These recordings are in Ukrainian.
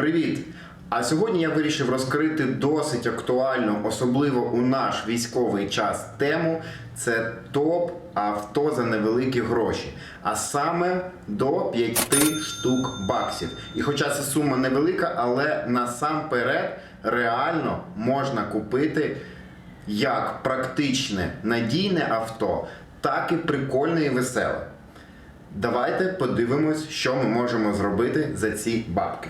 Привіт! А сьогодні я вирішив розкрити досить актуальну, особливо у наш військовий час тему. Це топ авто за невеликі гроші. А саме до 5 штук баксів. І хоча ця сума невелика, але насамперед реально можна купити як практичне надійне авто, так і прикольне і веселе. Давайте подивимось, що ми можемо зробити за ці бабки.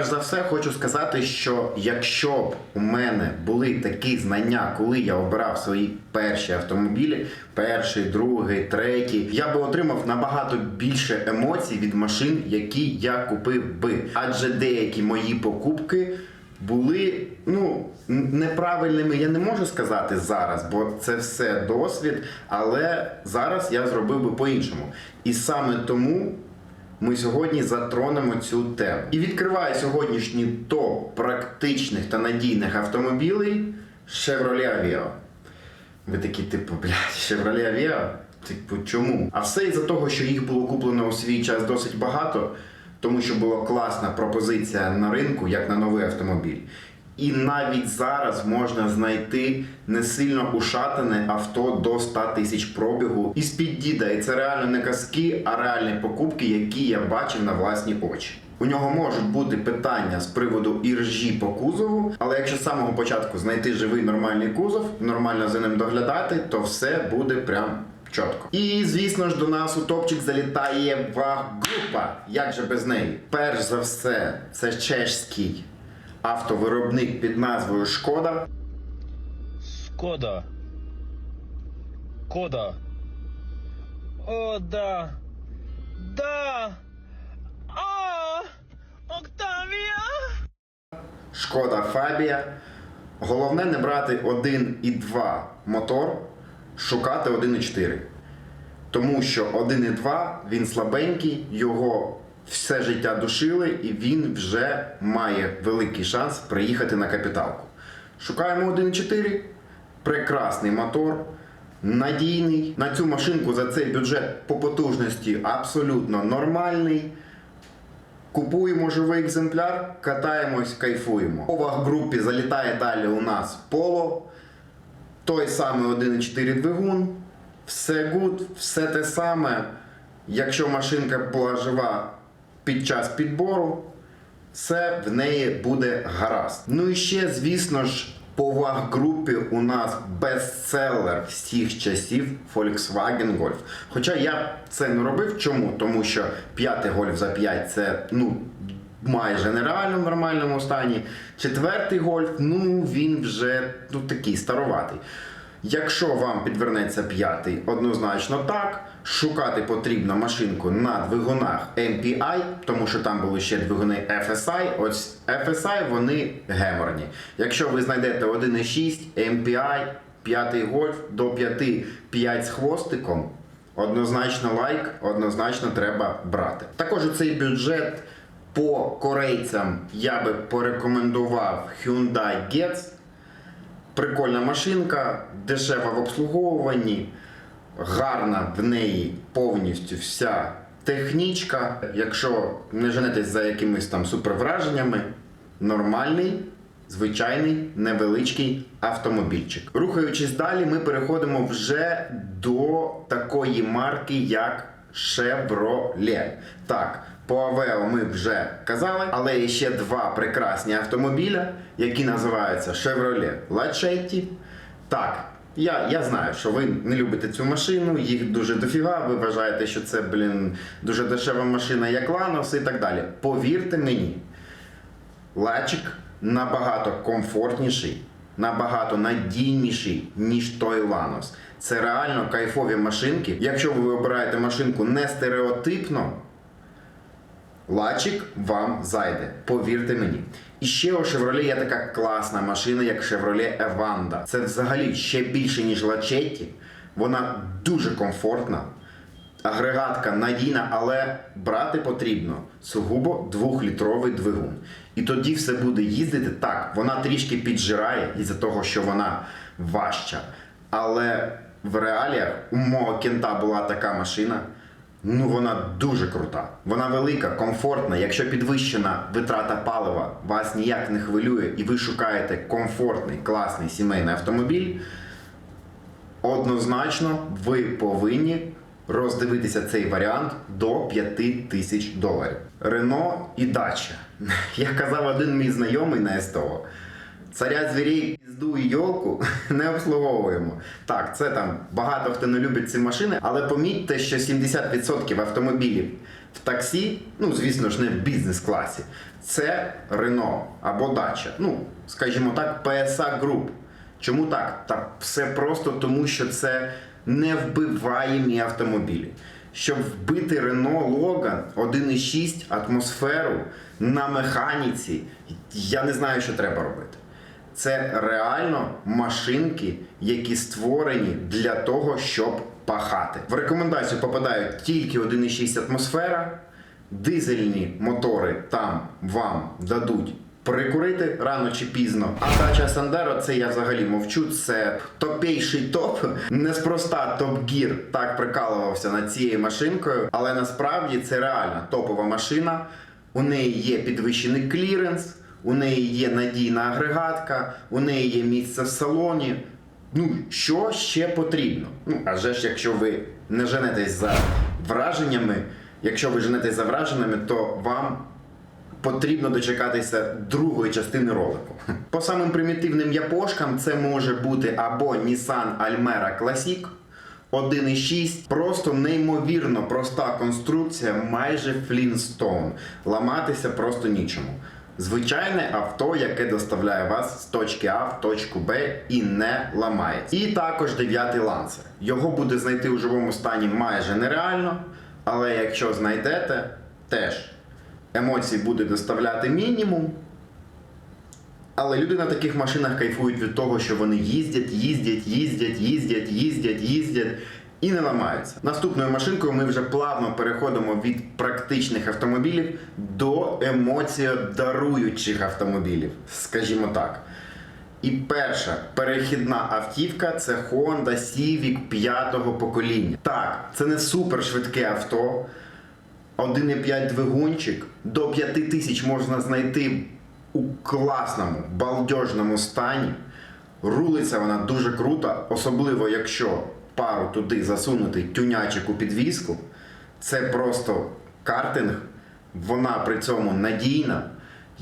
Перш за все, хочу сказати, що якщо б у мене були такі знання, коли я обирав свої перші автомобілі, перший, другий, третій, я би отримав набагато більше емоцій від машин, які я купив би. Адже деякі мої покупки були ну неправильними. Я не можу сказати зараз, бо це все досвід. Але зараз я зробив би по-іншому. І саме тому ми сьогодні затронемо цю тему. І відкриваю сьогоднішній топ практичних та надійних автомобілей Chevrolet Aveo. Ви такі, типу, блядь, Chevrolet Aveo? Типу, чому? А все із-за того, що їх було куплено у свій час досить багато, тому що була класна пропозиція на ринку, як на новий автомобіль. І навіть зараз можна знайти не сильно ушатане авто до 100 тисяч пробігу із під діда. І це реально не казки, а реальні покупки, які я бачив на власні очі. У нього можуть бути питання з приводу іржі по кузову, але якщо з самого початку знайти живий нормальний кузов, нормально за ним доглядати, то все буде прям чітко. І звісно ж до нас у топчик залітає ваг-група. Як же без неї? Перш за все, це чешський автовиробник під назвою Шкода. Скода. Кода. О, да. Да. А! Октавія! Шкода Фабія. Головне не брати 1,2 мотор, шукати 1,4. Тому що 1,2 він слабенький, його все життя душили, і він вже має великий шанс приїхати на капіталку. Шукаємо 1,4. Прекрасний мотор. Надійний. На цю машинку за цей бюджет по потужності абсолютно нормальний. Купуємо живий екземпляр, катаємось, кайфуємо. У ваг-групі залітає далі у нас поло. Той самий 1,4 двигун. Все гуд, все те саме. Якщо машинка була жива під час підбору, все в неї буде гаразд. Ну і ще, звісно ж, по ваг-групі у нас бестселер всіх часів Volkswagen Golf. Хоча я це не робив. Чому? Тому що п'ятий гольф за 5 це ну. Майже нереально в нормальному стані. Четвертий гольф, ну він вже ну, такий староватий. Якщо вам підвернеться п'ятий, однозначно так. Шукати потрібно машинку на двигунах MPI, тому що там були ще двигуни FSI. Ось FSI вони геморні. Якщо ви знайдете 1.6 MPI, п'ятий гольф до 5, 5 з хвостиком, однозначно лайк, однозначно треба брати. Також у цей бюджет по корейцям я би порекомендував Hyundai Getz. Прикольна машинка, дешева в обслуговуванні, гарна в неї повністю вся технічка. Якщо не женетесь за якимись там супервраженнями, нормальний, звичайний, невеличкий автомобільчик. Рухаючись далі, ми переходимо вже до такої марки, як Chevrolet. Так, по Aveo ми вже казали, але є ще два прекрасні автомобіля, які називаються Chevrolet Lachetti. Так, я, я знаю, що ви не любите цю машину, їх дуже дофіга, ви вважаєте, що це, блін, дуже дешева машина, як Lanos і так далі. Повірте мені, Лачик набагато комфортніший, набагато надійніший, ніж той Lanos. Це реально кайфові машинки. Якщо ви обираєте машинку не стереотипно, Лачик вам зайде, повірте мені. І ще у Chevrolet є така класна машина, як Chevrolet Evander. Це взагалі ще більше, ніж Лачетті. Вона дуже комфортна, агрегатка надійна, але брати потрібно сугубо двохлітровий двигун. І тоді все буде їздити так. Вона трішки піджирає із-за того, що вона важча. Але в реаліях у мого кента була така машина. Ну, вона дуже крута. Вона велика, комфортна. Якщо підвищена витрата палива вас ніяк не хвилює, і ви шукаєте комфортний, класний сімейний автомобіль, однозначно ви повинні роздивитися цей варіант до 5 тисяч доларів. Рено і дача. Як казав один мій знайомий на СТО, царя звірей, пізду і йолку не обслуговуємо. Так, це там багато хто не любить ці машини, але помітьте, що 70% автомобілів в таксі, ну звісно ж, не в бізнес-класі, це Рено або дача. Ну, скажімо так, PSA Group. Чому так? Та все просто тому, що це невбиваємі автомобілі. Щоб вбити Renault Logan 1.6 атмосферу на механіці, я не знаю, що треба робити. Це реально машинки, які створені для того, щоб пахати. В рекомендацію попадають тільки 1.6 атмосфера, дизельні мотори там вам дадуть прикурити рано чи пізно. А дача Сандеро, це я взагалі мовчу. Це топейший топ. Неспроста Топ Гір так прикалувався над цією машинкою, але насправді це реальна топова машина. У неї є підвищений кліренс, у неї є надійна агрегатка, у неї є місце в салоні. Ну, що ще потрібно? Ну, а же ж, якщо ви не женетесь за враженнями, якщо ви женетесь за враженнями, то вам потрібно дочекатися другої частини ролику. По самим примітивним япошкам це може бути або Nissan Almera Classic 1.6, просто неймовірно проста конструкція, майже Flintstone. Ламатися просто нічому. Звичайне авто, яке доставляє вас з точки А в точку Б і не ламається. І також дев'ятий ланцер. Його буде знайти у живому стані майже нереально, але якщо знайдете, теж емоцій буде доставляти мінімум. Але люди на таких машинах кайфують від того, що вони їздять, їздять, їздять, їздять, їздять, їздять і не ламаються. Наступною машинкою ми вже плавно переходимо від практичних автомобілів до емоціодаруючих автомобілів, скажімо так. І перша перехідна автівка це Honda Civic 5 покоління. Так, це не супер швидке авто. 1,5 двигунчик до 5 тисяч можна знайти у класному, балдежному стані. Рулиться вона дуже круто, особливо якщо пару туди засунути тюнячик у підвіску. Це просто картинг, вона при цьому надійна.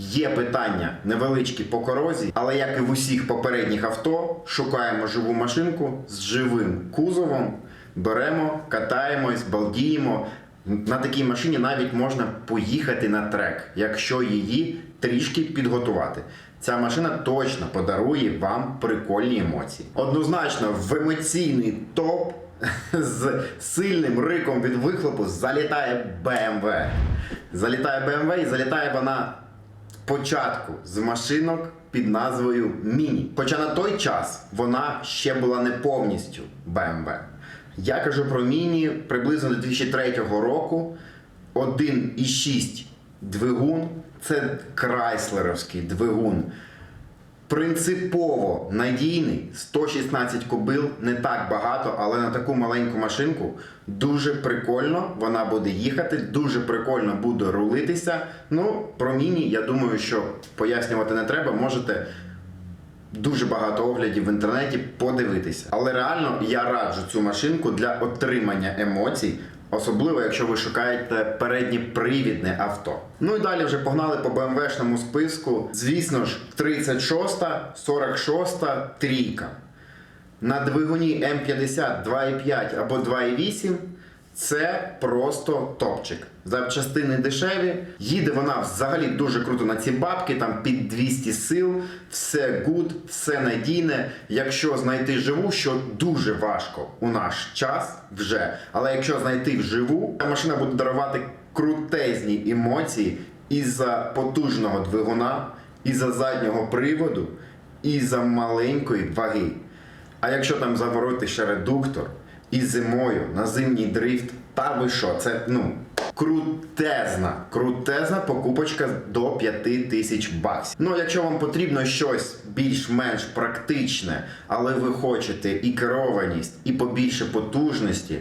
Є питання невеличкі по корозії, але як і в усіх попередніх авто, шукаємо живу машинку з живим кузовом, беремо, катаємось, балдіємо. На такій машині навіть можна поїхати на трек, якщо її трішки підготувати. Ця машина точно подарує вам прикольні емоції. Однозначно, в емоційний топ з сильним риком від вихлопу залітає BMW. Залітає BMW і залітає вона початку з машинок під назвою Міні. Хоча на той час вона ще була не повністю BMW. Я кажу про Міні приблизно 2003 року. 1,6 двигун це крайслеровський двигун. Принципово надійний 116 кобил, не так багато, але на таку маленьку машинку дуже прикольно вона буде їхати, дуже прикольно буде рулитися. Ну, про міні, я думаю, що пояснювати не треба. Можете дуже багато оглядів в інтернеті подивитися. Але реально я раджу цю машинку для отримання емоцій. Особливо, якщо ви шукаєте переднє привідне авто. Ну і далі вже погнали по БМВшному списку. Звісно ж, 36, 46 трійка. На двигуні М50 2,5 або 2,8 це просто топчик. Запчастини дешеві. Їде вона взагалі дуже круто на ці бабки, там під 200 сил, все гуд, все надійне. Якщо знайти живу, що дуже важко у наш час вже. Але якщо знайти вживу, та машина буде дарувати крутезні емоції із-за потужного двигуна, із-за заднього приводу, із-за маленької ваги. А якщо там заворoti ще редуктор і зимою на зимній дрифт, та ви що, це ну крутезна, крутезна покупочка до 5 тисяч баксів. Ну, якщо вам потрібно щось більш-менш практичне, але ви хочете і керованість, і побільше потужності,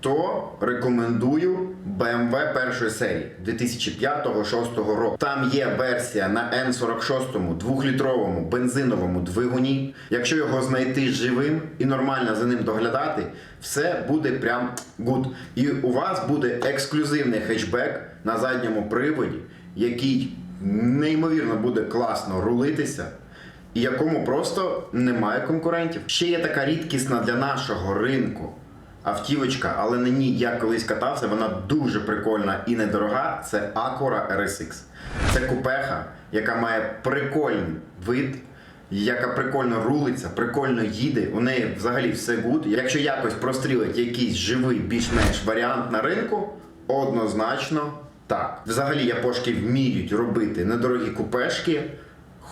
то рекомендую BMW першої серії 2005-2006 року. Там є версія на N46 двохлітровому бензиновому двигуні. Якщо його знайти живим і нормально за ним доглядати, все буде прям good. І у вас буде ексклюзивний хетчбек на задньому приводі, який неймовірно буде класно рулитися і якому просто немає конкурентів. Ще є така рідкісна для нашого ринку автівочка, але на ній я колись катався, вона дуже прикольна і недорога. Це Acura RSX. Це купеха, яка має прикольний вид. Яка прикольно рулиться, прикольно їде, у неї взагалі все гуд. Якщо якось прострілить якийсь живий, більш-менш варіант на ринку, однозначно так. Взагалі япошки вміють робити недорогі купешки,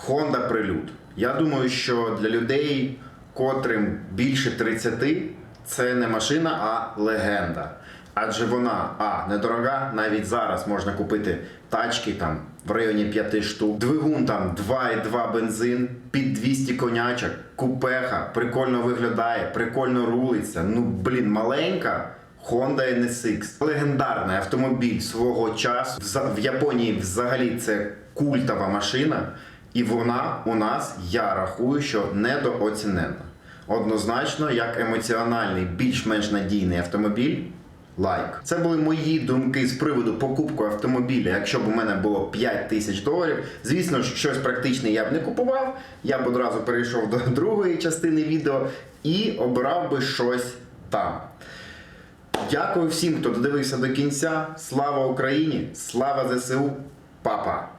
Honda Prelude. Я думаю, що для людей, котрим більше 30, це не машина, а легенда. Адже вона а недорога, навіть зараз можна купити тачки там в районі 5 штук. Двигун там 2,2 бензин під 200 конячок, купеха, прикольно виглядає, прикольно рулиться. Ну блін, маленька. Honda NSX. Легендарний автомобіль свого часу. В Японії взагалі це культова машина, і вона у нас, я рахую, що недооцінена. Однозначно, як емоціональний, більш-менш надійний автомобіль. Лайк. Це були мої думки з приводу покупки автомобіля. Якщо б у мене було 5 тисяч доларів, звісно щось практичне я б не купував. Я б одразу перейшов до другої частини відео і обирав би щось там. Дякую всім, хто додивився до кінця. Слава Україні! Слава ЗСУ! Папа!